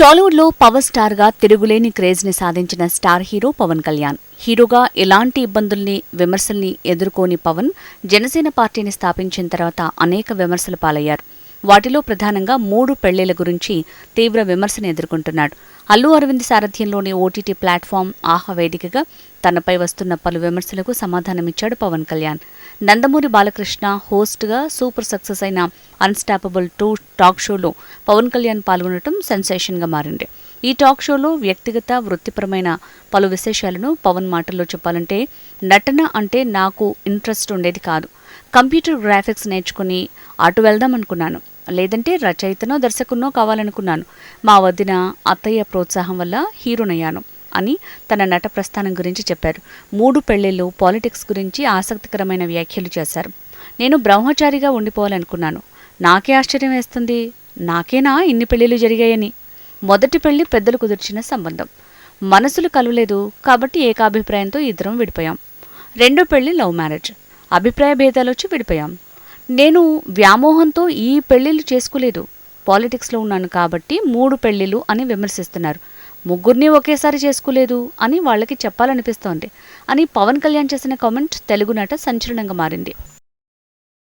టాలీవుడ్లో పవర్ స్టార్గా తిరుగులేని క్రేజ్ని సాధించిన స్టార్ హీరో పవన్ కళ్యాణ్. హీరోగా ఎలాంటి ఇబ్బందుల్ని విమర్శల్ని ఎదుర్కోని పవన్ జనసేన పార్టీని స్థాపించిన తర్వాత అనేక విమర్శలు పాలయ్యారు. వాటిలో ప్రధానంగా మూడు పెళ్ళిళ్ళ గురించి తీవ్ర విమర్శను ఎదుర్కొంటున్నాడు. అల్లు అరవింద్ సారథ్యంలోని ఓటీటీ ప్లాట్ఫామ్ ఆహా వేదికగా తనపై వస్తున్న పలు విమర్శలకు సమాధానమిచ్చాడు పవన్ కళ్యాణ్. నందమూరి బాలకృష్ణ హోస్ట్గా సూపర్ సక్సెస్ అయిన అన్స్టాపబుల్ టూ టాక్ షోలో పవన్ కళ్యాణ్ పాల్గొనడం సెన్సేషన్గా మారింది. ఈ టాక్ షోలో వ్యక్తిగత వృత్తిపరమైన పలు విశేషాలను పవన్ మాటల్లో చెప్పాలంటే నటన అంటే నాకు ఇంట్రెస్ట్ ఉండేది కాదు. కంప్యూటర్ గ్రాఫిక్స్ నేర్చుకుని అటు వెళ్దాం అనుకున్నాను. లేదంటే రచయితనో దర్శకునో కావాలనుకున్నాను. మా వదిన అత్తయ్య ప్రోత్సాహం వల్ల హీరోనయ్యాను అని తన నట ప్రస్థానం గురించి చెప్పారు. మూడు పెళ్ళిళ్ళు పాలిటిక్స్ గురించి ఆసక్తికరమైన వ్యాఖ్యలు చేశారు. నేను బ్రహ్మచారిగా ఉండిపోవాలనుకున్నాను. నాకే ఆశ్చర్యం వేస్తుంది. నాకేనా ఇన్ని పెళ్ళిళ్ళు జరిగాయని? మొదటి పెళ్ళి పెద్దలు కుదిర్చిన సంబంధం. మనసులు కలవలేదు కాబట్టి ఏకాభిప్రాయంతో ఇద్దరం విడిపోయాం. రెండో పెళ్ళి లవ్ మ్యారేజ్. అభిప్రాయ భేదాలు వచ్చి విడిపోయాం. నేను వ్యామోహంతో ఈ పెళ్ళిళ్ళు చేసుకోలేదు. పాలిటిక్స్లో ఉన్నాను కాబట్టి మూడు పెళ్ళిళ్ళు అని విమర్శిస్తున్నారు. ముగ్గురిని ఒకేసారి చేసుకోలేదు అని వాళ్ళకి చెప్పాలనిపిస్తోంది. అని పవన్ కళ్యాణ్ చేసిన కామెంట్ తెలుగు నాట సంచలనంగా మారింది.